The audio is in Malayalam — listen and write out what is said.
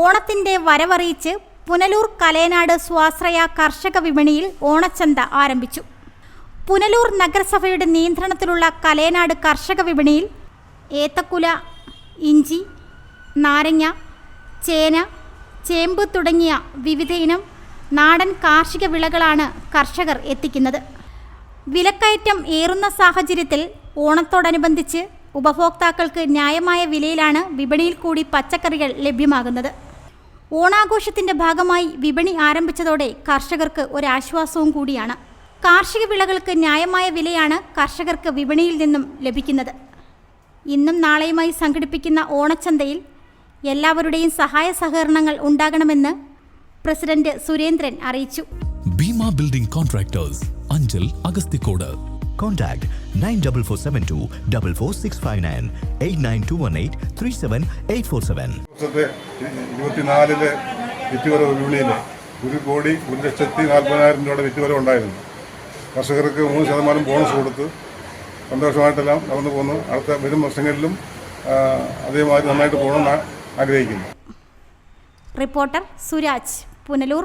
ഓണത്തിന്റെ വരവറിയിച്ച് പുനലൂർ കലേനാട് സ്വാശ്രയ കർഷക വിപണിയിൽ ഓണച്ചന്ത ആരംഭിച്ചു. പുനലൂർ നഗരസഭയുടെ നിയന്ത്രണത്തിലുള്ള കലേനാട് കർഷക വിപണിയിൽ ഏത്തക്കുല ഇഞ്ചി നാരങ്ങ ചേന ചേമ്പ് തുടങ്ങിയ വിവിധ ഇനം നാടൻ കാർഷിക വിളകളാണ് കർഷകർ എത്തിക്കുന്നത്. വിലക്കയറ്റം ഏറുന്ന സാഹചര്യത്തിൽ ഓണത്തോടനുബന്ധിച്ച് ഉപഭോക്താക്കൾക്ക് ന്യായമായ വിലയിലാണ് വിപണിയിൽ കൂടി പച്ചക്കറികൾ ലഭ്യമാകുന്നത്. ഓണാഘോഷത്തിന്റെ ഭാഗമായി വിപണി ആരംഭിച്ചതോടെ കർഷകർക്ക് ഒരാശ്വാസവും കൂടിയാണ്. കാർഷിക വിളകൾക്ക് ന്യായമായ വിലയാണ് കർഷകർക്ക് വിപണിയിൽ നിന്നും ലഭിക്കുന്നത്. ഇന്നും നാളെയുമായി സംഘടിപ്പിക്കുന്ന ഓണച്ചന്തയിൽ എല്ലാവരുടെയും സഹായ സഹകരണങ്ങൾ ഉണ്ടാകണമെന്ന് പ്രസിഡന്റ് സുരേന്ദ്രൻ അറിയിച്ചു. Building contractors Anchal Agasthikode Contact 94472 44659 89218 37847. Seven ഇരുപത്തിനാലിലെ വിറ്റുവരവ് വിപണിയിൽ ഒരു കോടി ഒരു ലക്ഷത്തി നാൽപ്പതിനായിരം രൂപയുടെ വിറ്റുവരവ് ഉണ്ടായിരുന്നു. കർഷകർക്ക് മൂന്ന് ശതമാനം ബോണസ് കൊടുത്ത് സന്തോഷമായിട്ടെല്ലാം നടന്നു പോകുന്നു അടുത്ത വരും വർഷങ്ങളിലും അതേമാതിരി നന്നായിട്ട് പോകണമെന്ന് ആഗ്രഹിക്കുന്നു. റിപ്പോർട്ടർ സുരാജ് പുനലൂർ.